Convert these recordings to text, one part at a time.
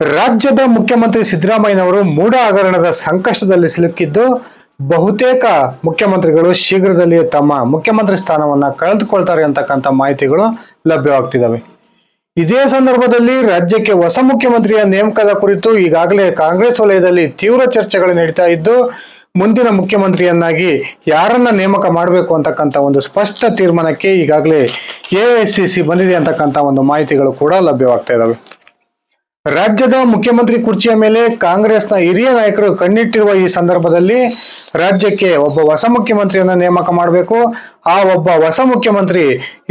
ರಾಜ್ಯದ ಮುಖ್ಯಮಂತ್ರಿ ಸಿದ್ದರಾಮಯ್ಯನವರು ಮೂಢ ಹಗರಣದ ಸಂಕಷ್ಟದಲ್ಲಿ ಸಿಲುಕಿದ್ದು, ಬಹುತೇಕ ಮುಖ್ಯಮಂತ್ರಿಗಳು ಶೀಘ್ರದಲ್ಲಿಯೇ ತಮ್ಮ ಮುಖ್ಯಮಂತ್ರಿ ಸ್ಥಾನವನ್ನು ಕಳೆದುಕೊಳ್ತಾರೆ ಅಂತಕ್ಕಂಥ ಮಾಹಿತಿಗಳು ಲಭ್ಯವಾಗ್ತಿದ್ದಾವೆ. ಇದೇ ಸಂದರ್ಭದಲ್ಲಿ ರಾಜ್ಯಕ್ಕೆ ಹೊಸ ಮುಖ್ಯಮಂತ್ರಿಯ ನೇಮಕದ ಕುರಿತು ಈಗಾಗಲೇ ಕಾಂಗ್ರೆಸ್ ವಲಯದಲ್ಲಿ ತೀವ್ರ ಚರ್ಚೆಗಳು ನಡೀತಾ ಇದ್ದು, ಮುಂದಿನ ಮುಖ್ಯಮಂತ್ರಿಯನ್ನಾಗಿ ಯಾರನ್ನ ನೇಮಕ ಮಾಡಬೇಕು ಅಂತಕ್ಕಂಥ ಒಂದು ಸ್ಪಷ್ಟ ತೀರ್ಮಾನಕ್ಕೆ ಈಗಾಗಲೇ ಎಐಸಿಸಿ ಬಂದಿದೆ ಅಂತಕ್ಕಂಥ ಒಂದು ಮಾಹಿತಿಗಳು ಕೂಡ ಲಭ್ಯವಾಗ್ತಾ ಇದಾವೆ ರಾಜ್ಯದ ಮುಖ್ಯಮಂತ್ರಿ ಕುರ್ಚಿಯ ಮೇಲೆ ಕಾಂಗ್ರೆಸ್ನ ಹಿರಿಯ ನಾಯಕರು ಕಣ್ಣಿಟ್ಟಿರುವ ಈ ಸಂದರ್ಭದಲ್ಲಿ ರಾಜ್ಯಕ್ಕೆ ಒಬ್ಬ ಹೊಸ ಮುಖ್ಯಮಂತ್ರಿಯನ್ನ ನೇಮಕ ಮಾಡಬೇಕು. ಆ ಒಬ್ಬ ಹೊಸ ಮುಖ್ಯಮಂತ್ರಿ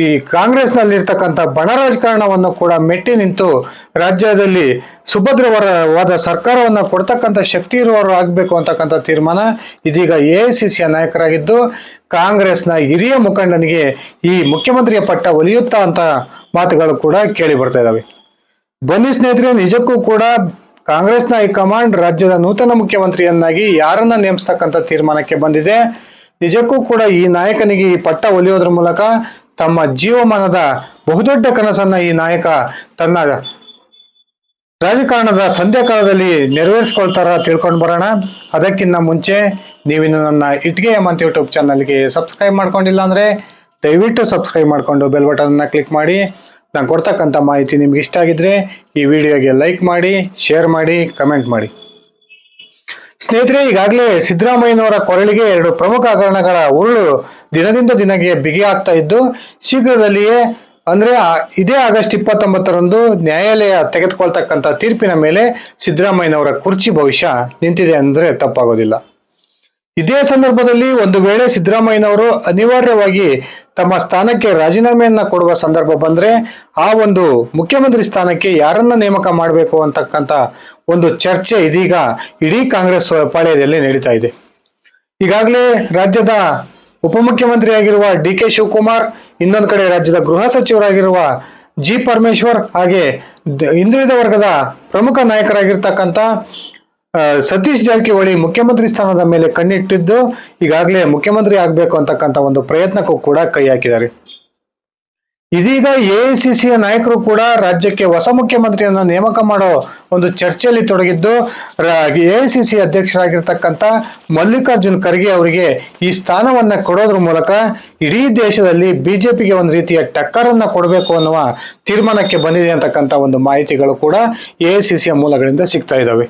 ಈ ಕಾಂಗ್ರೆಸ್ನಲ್ಲಿರ್ತಕ್ಕಂಥ ಬಣ ರಾಜಕಾರಣವನ್ನು ಕೂಡ ಮೆಟ್ಟಿ ನಿಂತು ರಾಜ್ಯದಲ್ಲಿ ಸುಭದ್ರವರವಾದ ಸರ್ಕಾರವನ್ನು ಕೊಡ್ತಕ್ಕಂಥ ಶಕ್ತಿ ಇರುವವರು ಆಗಬೇಕು ಅಂತಕ್ಕಂಥ ತೀರ್ಮಾನ ಇದೀಗ ಎ ನಾಯಕರಾಗಿದ್ದು, ಕಾಂಗ್ರೆಸ್ನ ಹಿರಿಯ ಮುಖಂಡನಿಗೆ ಈ ಮುಖ್ಯಮಂತ್ರಿಯ ಪಟ್ಟ ಒಲಿಯುತ್ತಾ ಅಂತ ಮಾತುಗಳು ಕೂಡ ಕೇಳಿ ಬರ್ತಾ ಇದಾವೆ. ಬನ್ನಿ ಸ್ನೇಹಿತರೆ, ನಿಜಕ್ಕೂ ಕೂಡ ಕಾಂಗ್ರೆಸ್ನ ಹೈಕಮಾಂಡ್ ರಾಜ್ಯದ ನೂತನ ಮುಖ್ಯಮಂತ್ರಿಯನ್ನಾಗಿ ಯಾರನ್ನ ನೇಮಿಸ್ತಕ್ಕಂಥ ತೀರ್ಮಾನಕ್ಕೆ ಬಂದಿದೆ? ನಿಜಕ್ಕೂ ಕೂಡ ಈ ನಾಯಕನಿಗೆ ಈ ಪಟ್ಟ ಒಲಿಯೋದ್ರ ಮೂಲಕ ತಮ್ಮ ಜೀವಮಾನದ ಬಹುದೊಡ್ಡ ಕನಸನ್ನ ಈ ನಾಯಕ ತನ್ನ ರಾಜಕಾರಣದ ಸಂಧ್ಯಾಕಾಲದಲ್ಲಿ ನೆರವೇರಿಸ್ಕೊಳ್ತಾರ ತಿಳ್ಕೊಂಡು ಬರೋಣ. ಅದಕ್ಕಿಂತ ಮುಂಚೆ ನೀವಿನ್ನು ನನ್ನ ಇಟ್ಗೆ ಅಂತ ಯೂಟ್ಯೂಬ್ ಚಾನಲ್ಗೆ ಸಬ್ಸ್ಕ್ರೈಬ್ ಮಾಡ್ಕೊಂಡಿಲ್ಲ ಅಂದ್ರೆ ದಯವಿಟ್ಟು ಸಬ್ಸ್ಕ್ರೈಬ್ ಮಾಡ್ಕೊಂಡು ಬೆಲ್ ಬಟನ್ನ ಕ್ಲಿಕ್ ಮಾಡಿ. ನಾನು ಕೊಡ್ತಕ್ಕಂಥ ಮಾಹಿತಿ ನಿಮ್ಗೆ ಇಷ್ಟ ಆಗಿದ್ರೆ ಈ ವಿಡಿಯೋಗೆ ಲೈಕ್ ಮಾಡಿ, ಶೇರ್ ಮಾಡಿ, ಕಮೆಂಟ್ ಮಾಡಿ. ಸ್ನೇಹಿತರೆ, ಈಗಾಗಲೇ ಸಿದ್ದರಾಮಯ್ಯನವರ ಕೊರಳಿಗೆ ಎರಡು ಪ್ರಮುಖ ಹಗರಣಗಳ ಉರುಳು ದಿನದಿಂದ ದಿನಕ್ಕೆ ಬಿಗಿ ಆಗ್ತಾ ಇದ್ದು, ಶೀಘ್ರದಲ್ಲಿಯೇ ಅಂದರೆ ಇದೇ ಆಗಸ್ಟ್ ಇಪ್ಪತ್ತೊಂಬತ್ತರಂದು ನ್ಯಾಯಾಲಯ ತೆಗೆದುಕೊಳ್ತಕ್ಕಂಥ ತೀರ್ಪಿನ ಮೇಲೆ ಸಿದ್ದರಾಮಯ್ಯನವರ ಕುರ್ಚಿ ಭವಿಷ್ಯ ನಿಂತಿದೆ ಅಂದರೆ ತಪ್ಪಾಗೋದಿಲ್ಲ. ಇದೇ ಸಂದರ್ಭದಲ್ಲಿ ಒಂದು ವೇಳೆ ಸಿದ್ದರಾಮಯ್ಯನವರು ಅನಿವಾರ್ಯವಾಗಿ ತಮ್ಮ ಸ್ಥಾನಕ್ಕೆ ರಾಜೀನಾಮೆಯನ್ನ ಕೊಡುವ ಸಂದರ್ಭ ಬಂದ್ರೆ ಆ ಒಂದು ಮುಖ್ಯಮಂತ್ರಿ ಸ್ಥಾನಕ್ಕೆ ಯಾರನ್ನ ನೇಮಕ ಮಾಡಬೇಕು ಅಂತಕ್ಕಂಥ ಒಂದು ಚರ್ಚೆ ಇದೀಗ ಇಡೀ ಕಾಂಗ್ರೆಸ್ ಪಾಳ್ಯದಲ್ಲಿ ನಡೀತಾ ಇದೆ. ಈಗಾಗಲೇ ರಾಜ್ಯದ ಉಪಮುಖ್ಯಮಂತ್ರಿಯಾಗಿರುವ ಡಿ ಕೆ ಶಿವಕುಮಾರ್, ಇನ್ನೊಂದು ಕಡೆ ರಾಜ್ಯದ ಗೃಹ ಸಚಿವರಾಗಿರುವ ಜಿ. ಪರಮೇಶ್ವರ್ ಹಾಗೆ ಹಿಂದುಳಿದ ವರ್ಗದ ಪ್ರಮುಖ ನಾಯಕರಾಗಿರ್ತಕ್ಕಂಥ ಸತೀಶ್ ಜಾರಕಿಹೊಳಿ ಮುಖ್ಯಮಂತ್ರಿ ಸ್ಥಾನದ ಮೇಲೆ ಕಣ್ಣಿಟ್ಟಿದ್ದು ಈಗಾಗಲೇ ಮುಖ್ಯಮಂತ್ರಿ ಆಗಬೇಕು ಅಂತಕ್ಕಂಥ ಒಂದು ಪ್ರಯತ್ನಕ್ಕೂ ಕೂಡ ಕೈ ಹಾಕಿದ್ದಾರೆ. ಇದೀಗ ಎಐಸಿಸಿಯ ನಾಯಕರು ಕೂಡ ರಾಜ್ಯಕ್ಕೆ ಹೊಸ ಮುಖ್ಯಮಂತ್ರಿಯನ್ನು ನೇಮಕ ಮಾಡೋ ಒಂದು ಚರ್ಚೆಯಲ್ಲಿ ತೊಡಗಿದ್ದು ಎಐಸಿಸಿ ಅಧ್ಯಕ್ಷರಾಗಿರ್ತಕ್ಕಂಥ ಮಲ್ಲಿಕಾರ್ಜುನ್ ಖರ್ಗೆ ಅವರಿಗೆ ಈ ಸ್ಥಾನವನ್ನ ಕೊಡೋದ್ರ ಮೂಲಕ ಇಡೀ ದೇಶದಲ್ಲಿ ಬಿಜೆಪಿಗೆ ಒಂದು ರೀತಿಯ ಟಕ್ಕರನ್ನ ಕೊಡಬೇಕು ಅನ್ನುವ ತೀರ್ಮಾನಕ್ಕೆ ಬಂದಿದೆ ಅಂತಕ್ಕಂಥ ಒಂದು ಮಾಹಿತಿಗಳು ಕೂಡ ಎಐಸಿಸಿಯ ಮೂಲಗಳಿಂದ ಸಿಗ್ತಾ ಇದ್ದಾವೆ.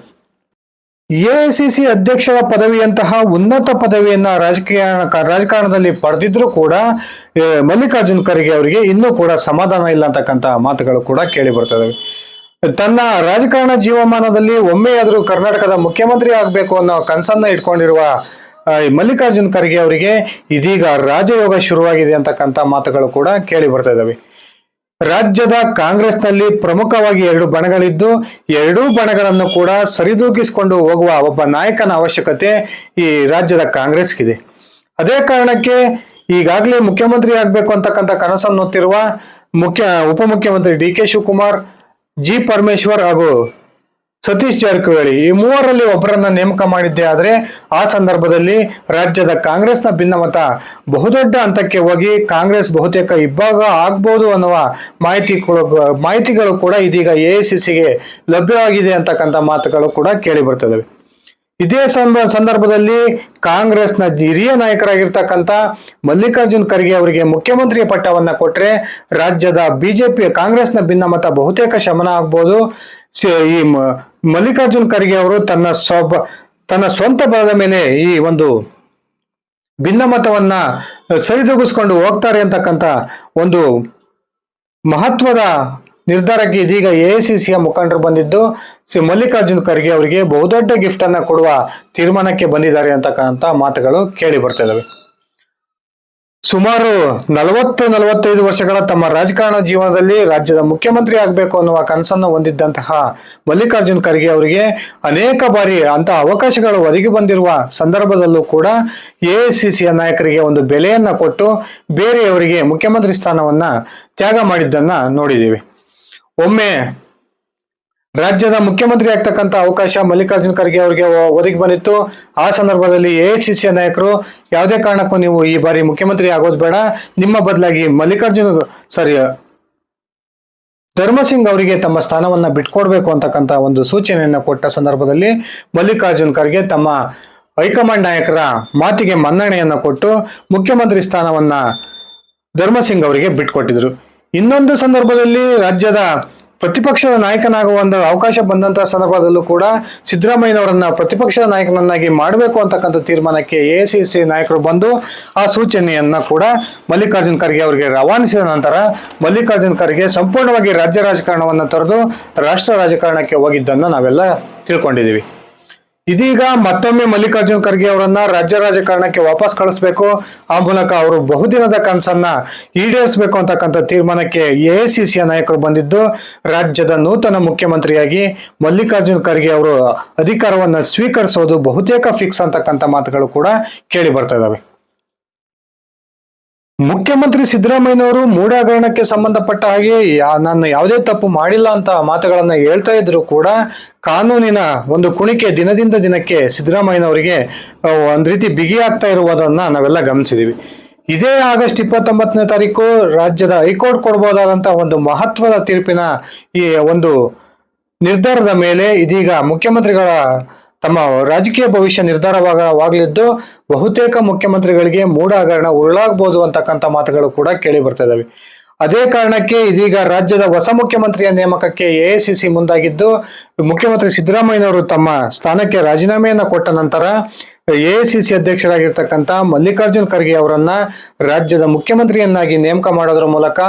ಎಐಸಿಸಿ ಅಧ್ಯಕ್ಷರ ಪದವಿಯಂತಹ ಉನ್ನತ ಪದವಿಯನ್ನ ರಾಜಕೀಯ ರಾಜಕಾರಣದಲ್ಲಿ ಪಡೆದಿದ್ರು ಕೂಡ ಮಲ್ಲಿಕಾರ್ಜುನ್ ಖರ್ಗೆ ಅವರಿಗೆ ಇನ್ನೂ ಕೂಡ ಸಮಾಧಾನ ಇಲ್ಲ ಅಂತಕ್ಕಂತಹ ಮಾತುಗಳು ಕೂಡ ಕೇಳಿ ಬರ್ತದೆ ತನ್ನ ರಾಜಕಾರಣ ಜೀವಮಾನದಲ್ಲಿ ಒಮ್ಮೆಯಾದರೂ ಕರ್ನಾಟಕದ ಮುಖ್ಯಮಂತ್ರಿ ಆಗಬೇಕು ಅನ್ನೋ ಕನಸನ್ನ ಇಟ್ಕೊಂಡಿರುವ ಮಲ್ಲಿಕಾರ್ಜುನ್ ಖರ್ಗೆ ಅವರಿಗೆ ಇದೀಗ ರಾಜಯೋಗ ಶುರುವಾಗಿದೆ ಅಂತಕ್ಕಂಥ ಮಾತುಗಳು ಕೂಡ ಕೇಳಿ ಬರ್ತಾ ಇದಾವೆ. ರಾಜ್ಯದ ಕಾಂಗ್ರೆಸ್ನಲ್ಲಿ ಪ್ರಮುಖವಾಗಿ ಎರಡು ಬಣಗಳಿದ್ದು, ಎರಡೂ ಬಣಗಳನ್ನು ಕೂಡ ಸರಿದೂಗಿಸಿಕೊಂಡು ಹೋಗುವ ಒಬ್ಬ ನಾಯಕನ ಅವಶ್ಯಕತೆ ಈ ರಾಜ್ಯದ ಕಾಂಗ್ರೆಸ್ಗಿದೆ. ಅದೇ ಕಾರಣಕ್ಕೆ ಈಗಾಗಲೇ ಮುಖ್ಯಮಂತ್ರಿ ಆಗಬೇಕು ಅಂತಕ್ಕಂಥ ಕನಸನ್ನು ಹೊತ್ತಿರುವ ಮುಖ್ಯ ಉಪಮುಖ್ಯಮಂತ್ರಿ D K Shivakumar, G Parameshwar ಹಾಗೂ ಸತೀಶ್ ಜಾರಕಿಹೊಳಿ, ಈ ಮೂವರಲ್ಲಿ ಒಬ್ಬರನ್ನ ನೇಮಕ ಮಾಡಿದ್ದೆ ಆದರೆ ಆ ಸಂದರ್ಭದಲ್ಲಿ ರಾಜ್ಯದ ಕಾಂಗ್ರೆಸ್ನ ಭಿನ್ನಮತ ಬಹುದೊಡ್ಡ ಹಂತಕ್ಕೆ ಹೋಗಿ ಕಾಂಗ್ರೆಸ್ ಬಹುತೇಕ ಇಬ್ಬಾಗ ಆಗ್ಬೋದು ಅನ್ನುವ ಮಾಹಿತಿ ಮಾಹಿತಿಗಳು ಕೂಡ ಇದೀಗ ಎಐಸಿಸಿಗೆ ಲಭ್ಯವಾಗಿದೆ ಅಂತಕ್ಕಂಥ ಮಾತುಗಳು ಕೂಡ ಕೇಳಿ ಬರ್ತದವೆ ಇದೇ ಸಂದ- ಸಂದರ್ಭದಲ್ಲಿ ಕಾಂಗ್ರೆಸ್ನ ಹಿರಿಯ ನಾಯಕರಾಗಿರ್ತಕ್ಕಂಥ ಮಲ್ಲಿಕಾರ್ಜುನ್ ಖರ್ಗೆ ಅವರಿಗೆ ಮುಖ್ಯಮಂತ್ರಿಯ ಪಟ್ಟವನ್ನ ಕೊಟ್ರೆ ರಾಜ್ಯದ ಬಿಜೆಪಿ ಕಾಂಗ್ರೆಸ್ನ ಭಿನ್ನಮತ ಬಹುತೇಕ ಶಮನ ಆಗ್ಬೋದು. ಈ ಮಲ್ಲಿಕಾರ್ಜುನ್ ಖರ್ಗೆ ಅವರು ತನ್ನ ಸ್ವಬ ತನ್ನ ಸ್ವಂತ ಬಲದ ಮೇಲೆ ಈ ಒಂದು ಭಿನ್ನಮತವನ್ನ ಸರಿದೂಗಿಸ್ಕೊಂಡು ಹೋಗ್ತಾರೆ ಅಂತಕ್ಕಂಥ ಒಂದು ಮಹತ್ವದ ನಿರ್ಧಾರಕ್ಕೆ ಇದೀಗ ಎ ಸಿ ಸಿಯ ಮುಖಂಡರು ಬಂದಿದ್ದು ಶ್ರೀ ಮಲ್ಲಿಕಾರ್ಜುನ್ ಖರ್ಗೆ ಅವರಿಗೆ ಬಹುದೊಡ್ಡ ಗಿಫ್ಟ್ ಅನ್ನ ಕೊಡುವ ತೀರ್ಮಾನಕ್ಕೆ ಬಂದಿದ್ದಾರೆ ಅಂತಕ್ಕಂಥ ಮಾತುಗಳು ಕೇಳಿ ಬರ್ತಿದಾವೆ ಸುಮಾರು ನಲವತ್ತು, ನಲವತ್ತೈದು ವರ್ಷಗಳ ತಮ್ಮ ರಾಜಕಾರಣ ಜೀವನದಲ್ಲಿ ರಾಜ್ಯದ ಮುಖ್ಯಮಂತ್ರಿ ಆಗಬೇಕು ಅನ್ನುವ ಕನಸನ್ನು ಹೊಂದಿದ್ದಂತಹ ಮಲ್ಲಿಕಾರ್ಜುನ್ ಖರ್ಗೆ ಅವರಿಗೆ ಅನೇಕ ಬಾರಿ ಅಂತ ಅವಕಾಶಗಳು ಒದಗಿ ಬಂದಿರುವ ಸಂದರ್ಭದಲ್ಲೂ ಕೂಡ ಎ ನಾಯಕರಿಗೆ ಒಂದು ಬೆಲೆಯನ್ನ ಕೊಟ್ಟು ಬೇರೆಯವರಿಗೆ ಮುಖ್ಯಮಂತ್ರಿ ಸ್ಥಾನವನ್ನ ತ್ಯಾಗ ಮಾಡಿದ್ದನ್ನ ನೋಡಿದ್ದೀವಿ. ಒಮ್ಮೆ ರಾಜ್ಯದ ಮುಖ್ಯಮಂತ್ರಿ ಆಗ್ತಕ್ಕಂಥ ಅವಕಾಶ ಮಲ್ಲಿಕಾರ್ಜುನ ಖರ್ಗೆ ಅವರಿಗೆ ಒದಗಿ ಬಂದಿತ್ತು. ಆ ಸಂದರ್ಭದಲ್ಲಿ ಎಐಸಿಸಿಯ ನಾಯಕರು ಯಾವುದೇ ಕಾರಣಕ್ಕೂ ನೀವು ಈ ಬಾರಿ ಮುಖ್ಯಮಂತ್ರಿ ಆಗೋದು ಬೇಡ. ನಿಮ್ಮ ಬದಲಾಗಿ ಮಲ್ಲಿಕಾರ್ಜುನ ಸಾರಿ ಧರ್ಮಸಿಂಗ್ ಅವರಿಗೆ ತಮ್ಮ ಸ್ಥಾನವನ್ನ ಬಿಟ್ಕೊಡ್ಬೇಕು ಅಂತಕ್ಕಂಥ ಒಂದು ಸೂಚನೆಯನ್ನು ಕೊಟ್ಟ ಸಂದರ್ಭದಲ್ಲಿ ಮಲ್ಲಿಕಾರ್ಜುನ್ ಖರ್ಗೆ ತಮ್ಮ ಹೈಕಮಾಂಡ್ ನಾಯಕರ ಮಾತಿಗೆ ಮನ್ನಣೆಯನ್ನು ಕೊಟ್ಟು ಮುಖ್ಯಮಂತ್ರಿ ಸ್ಥಾನವನ್ನ ಧರ್ಮಸಿಂಗ್ ಅವರಿಗೆ ಬಿಟ್ಕೊಟ್ಟಿದ್ರು. ಇನ್ನೊಂದು ಸಂದರ್ಭದಲ್ಲಿ ರಾಜ್ಯದ ಪ್ರತಿಪಕ್ಷದ ನಾಯಕನಾಗುವ ಒಂದು ಅವಕಾಶ ಬಂದಂತಹ ಸಂದರ್ಭದಲ್ಲೂ ಕೂಡ ಸಿದ್ದರಾಮಯ್ಯನವರನ್ನ ಪ್ರತಿಪಕ್ಷದ ನಾಯಕನನ್ನಾಗಿ ಮಾಡಬೇಕು ಅಂತಕ್ಕಂಥ ತೀರ್ಮಾನಕ್ಕೆ ಎ ನಾಯಕರು ಬಂದು ಆ ಸೂಚನೆಯನ್ನ ಕೂಡ ಮಲ್ಲಿಕಾರ್ಜುನ್ ಖರ್ಗೆ ಅವರಿಗೆ ರವಾನಿಸಿದ ನಂತರ ಮಲ್ಲಿಕಾರ್ಜುನ್ ಖರ್ಗೆ ಸಂಪೂರ್ಣವಾಗಿ ರಾಜ್ಯ ರಾಜಕಾರಣವನ್ನು ತೊರೆದು ರಾಷ್ಟ್ರ ರಾಜಕಾರಣಕ್ಕೆ ಹೋಗಿದ್ದನ್ನು ನಾವೆಲ್ಲ ತಿಳ್ಕೊಂಡಿದ್ದೀವಿ. ಇದೀಗ ಮತ್ತೊಮ್ಮೆ ಮಲ್ಲಿಕಾರ್ಜುನ್ ಖರ್ಗೆ ಅವರನ್ನ ರಾಜ್ಯ ರಾಜಕಾರಣಕ್ಕೆ ವಾಪಸ್ ಕಳಿಸ್ಬೇಕು. ಆ ಮೂಲಕ ಅವರು ಬಹುದಿನದ ಕನಸನ್ನ ಈಡೇರಿಸಬೇಕು ಅಂತಕ್ಕಂಥ ತೀರ್ಮಾನಕ್ಕೆ ಎಐಸಿಸಿಯ ನಾಯಕರು ಬಂದಿದ್ದು, ರಾಜ್ಯದ ನೂತನ ಮುಖ್ಯಮಂತ್ರಿಯಾಗಿ ಮಲ್ಲಿಕಾರ್ಜುನ್ ಖರ್ಗೆ ಅವರು ಅಧಿಕಾರವನ್ನ ಸ್ವೀಕರಿಸೋದು ಬಹುತೇಕ ಫಿಕ್ಸ್ ಅಂತಕ್ಕಂಥ ಮಾತುಗಳು ಕೂಡ ಕೇಳಿ ಬರ್ತಾ ಇದಾವೆ. ಮುಖ್ಯಮಂತ್ರಿ ಸಿದ್ದರಾಮಯ್ಯನವರು ಮೂಢ ಹಗರಣಕ್ಕೆ ಸಂಬಂಧಪಟ್ಟ ಹಾಗೆ ನಾನು ಯಾವುದೇ ತಪ್ಪು ಮಾಡಿಲ್ಲ ಅಂತ ಮಾತುಗಳನ್ನ ಹೇಳ್ತಾ ಇದ್ರು ಕೂಡ ಕಾನೂನಿನ ಒಂದು ಕುಣಿಕೆ ದಿನದಿಂದ ದಿನಕ್ಕೆ ಸಿದ್ದರಾಮಯ್ಯನವರಿಗೆ ಒಂದು ರೀತಿ ಬಿಗಿಯಾಗ್ತಾ ಇರುವುದನ್ನ ನಾವೆಲ್ಲ ಗಮನಿಸಿದೀವಿ. ಇದೇ ಆಗಸ್ಟ್ ಇಪ್ಪತ್ತೊಂಬತ್ತನೇ ತಾರೀಕು ರಾಜ್ಯದ ಹೈಕೋರ್ಟ್ ಕೊಡಬಹುದಾದಂತಹ ಒಂದು ಮಹತ್ವದ ತೀರ್ಪಿನ ಈ ಒಂದು ನಿರ್ಧಾರದ ಮೇಲೆ ಇದೀಗ ಮುಖ್ಯಮಂತ್ರಿಗಳ ತಮ್ಮ ರಾಜಕೀಯ ಭವಿಷ್ಯ ನಿರ್ಧಾರವಾಗಲಿದ್ದು, ಬಹುತೇಕ ಮುಖ್ಯಮಂತ್ರಿಗಳಿಗೆ ಮೂಢ ಹಗರಣ ಉರುಳಾಗಬಹುದು ಅಂತಕ್ಕಂಥ ಮಾತುಗಳು ಕೂಡ ಕೇಳಿ ಬರ್ತಾ ಇದಾವೆ ಅದೇ ಕಾರಣಕ್ಕೆ ಇದೀಗ ರಾಜ್ಯದ ಹೊಸ ಮುಖ್ಯಮಂತ್ರಿಯ ನೇಮಕಕ್ಕೆ ಎಐಸಿಸಿ ಮುಂದಾಗಿದ್ದು, ಮುಖ್ಯಮಂತ್ರಿ ಸಿದ್ದರಾಮಯ್ಯನವರು ತಮ್ಮ ಸ್ಥಾನಕ್ಕೆ ರಾಜೀನಾಮೆಯನ್ನ ಕೊಟ್ಟ ನಂತರ ಎಐಸಿಸಿ ಅಧ್ಯಕ್ಷರಾಗಿರ್ತಕ್ಕಂಥ ಮಲ್ಲಿಕಾರ್ಜುನ್ ಖರ್ಗೆ ಅವರನ್ನ ರಾಜ್ಯದ ಮುಖ್ಯಮಂತ್ರಿಯನ್ನಾಗಿ ನೇಮಕ ಮಾಡೋದ್ರ ಮೂಲಕ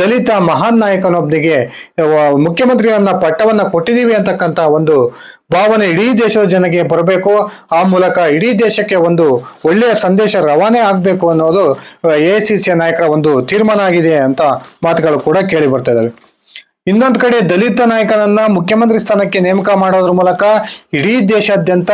ದಲಿತ ಮಹಾನ್ ನಾಯಕನೊಬ್ಬನಿಗೆ ಮುಖ್ಯಮಂತ್ರಿಯನ್ನ ಪಟ್ಟವನ್ನ ಕೊಟ್ಟಿದ್ದೀವಿ ಅಂತಕ್ಕಂಥ ಒಂದು ಭಾವನೆ ಇಡೀ ದೇಶದ ಜನಕ್ಕೆ ಬರಬೇಕು. ಆ ಮೂಲಕ ಇಡೀ ದೇಶಕ್ಕೆ ಒಂದು ಒಳ್ಳೆಯ ಸಂದೇಶ ರವಾನೆ ಆಗಬೇಕು ಅನ್ನೋದು ಎ ಸಿ ಸಿ ನಾಯಕರ ಒಂದು ತೀರ್ಮಾನ ಆಗಿದೆ ಅಂತ ಮಾತುಗಳು ಕೂಡ ಕೇಳಿ ಬರ್ತಾ ಇದ್ದಾವೆ ಇನ್ನೊಂದು ಕಡೆ ದಲಿತ ನಾಯಕನನ್ನ ಮುಖ್ಯಮಂತ್ರಿ ಸ್ಥಾನಕ್ಕೆ ನೇಮಕ ಮಾಡೋದ್ರ ಮೂಲಕ ಇಡೀ ದೇಶಾದ್ಯಂತ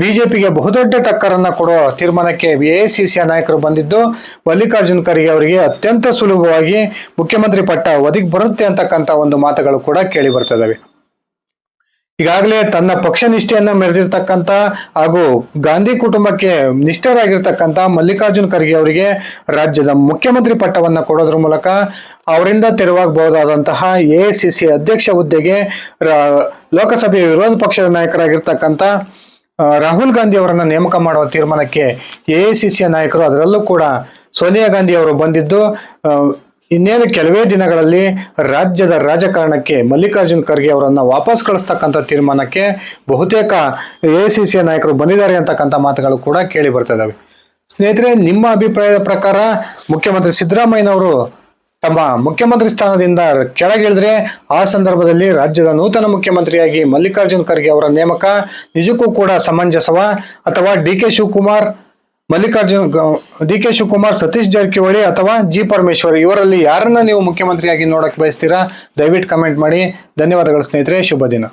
ಬಿಜೆಪಿಗೆ ಬಹುದೊಡ್ಡ ಟಕ್ಕರನ್ನ ಕೊಡೋ ತೀರ್ಮಾನಕ್ಕೆ ಎ ಸಿ ಸಿ ನಾಯಕರು ಬಂದಿದ್ದು, ಮಲ್ಲಿಕಾರ್ಜುನ್ ಖರ್ಗೆ ಅವರಿಗೆ ಅತ್ಯಂತ ಸುಲಭವಾಗಿ ಮುಖ್ಯಮಂತ್ರಿ ಪಟ್ಟ ಒದಗಿ ಬರುತ್ತೆ ಅಂತಕ್ಕಂಥ ಒಂದು ಮಾತುಗಳು ಕೂಡ ಕೇಳಿ ಬರ್ತಾ ಈಗಾಗಲೇ ತನ್ನ ಪಕ್ಷ ನಿಷ್ಠೆಯನ್ನ ಮೆರೆದಿರ್ತಕ್ಕಂಥ ಹಾಗೂ ಗಾಂಧಿ ಕುಟುಂಬಕ್ಕೆ ನಿಷ್ಠರಾಗಿರ್ತಕ್ಕಂಥ ಮಲ್ಲಿಕಾರ್ಜುನ್ ಖರ್ಗೆ ಅವರಿಗೆ ರಾಜ್ಯದ ಮುಖ್ಯಮಂತ್ರಿ ಪಟ್ಟವನ್ನ ಕೊಡೋದ್ರ ಮೂಲಕ ಅವರಿಂದ ತೆರವಾಗಬಹುದಾದಂತಹ ಎಐಸಿಸಿ ಅಧ್ಯಕ್ಷ ಹುದ್ದೆಗೆ ಲೋಕಸಭೆಯ ವಿರೋಧ ಪಕ್ಷದ ನಾಯಕರಾಗಿರ್ತಕ್ಕಂಥ ರಾಹುಲ್ ಗಾಂಧಿ ಅವರನ್ನ ನೇಮಕ ಮಾಡುವ ತೀರ್ಮಾನಕ್ಕೆ ಎಐಸಿಸಿಯ ನಾಯಕರು ಅದರಲ್ಲೂ ಕೂಡ ಸೋನಿಯಾ ಗಾಂಧಿ ಅವರು ಬಂದಿದ್ದು ಇನ್ನೇನು ಕೆಲವೇ ದಿನಗಳಲ್ಲಿ ರಾಜ್ಯದ ರಾಜಕಾರಣಕ್ಕೆ ಮಲ್ಲಿಕಾರ್ಜುನ ಖರ್ಗೆ ಅವರನ್ನು ವಾಪಸ್ ಕಳಿಸ್ತಕ್ಕಂಥ ತೀರ್ಮಾನಕ್ಕೆ ಬಹುತೇಕ ಎಐಸಿಸಿಯ ನಾಯಕರು ಬಂದಿದ್ದಾರೆ ಅಂತಕ್ಕಂಥ ಮಾತುಗಳು ಕೂಡ ಕೇಳಿ ಬರ್ತಾ ಇದಾವೆ. ಸ್ನೇಹಿತರೆ, ನಿಮ್ಮ ಅಭಿಪ್ರಾಯದ ಪ್ರಕಾರ ಮುಖ್ಯಮಂತ್ರಿ ಸಿದ್ದರಾಮಯ್ಯನವರು ತಮ್ಮ ಮುಖ್ಯಮಂತ್ರಿ ಸ್ಥಾನದಿಂದ ಕೆಳಗಿಳಿದ್ರೆ ಆ ಸಂದರ್ಭದಲ್ಲಿ ರಾಜ್ಯದ ನೂತನ ಮುಖ್ಯಮಂತ್ರಿಯಾಗಿ ಮಲ್ಲಿಕಾರ್ಜುನ ಖರ್ಗೆ ಅವರ ನೇಮಕ ನಿಜಕ್ಕೂ ಕೂಡ ಸಮಂಜಸವ ಅಥವಾ D K Shivakumar Mallikarjun D K Shivakumar, Satish Jarkiholi ಅಥವಾ ಜಿ ಪರಮೇಶ್ವರ್, ಇವರಲ್ಲಿ ಯಾರನ್ನ ನೀವು ಮುಖ್ಯಮಂತ್ರಿಯಾಗಿ ನೋಡಕ್ ಬಯಸ್ತೀರಾ, ದಯವಿಟ್ಟು ಕಮೆಂಟ್ ಮಾಡಿ. ಧನ್ಯವಾದಗಳು ಸ್ನೇಹಿತರೆ, ಶುಭ ದಿನ.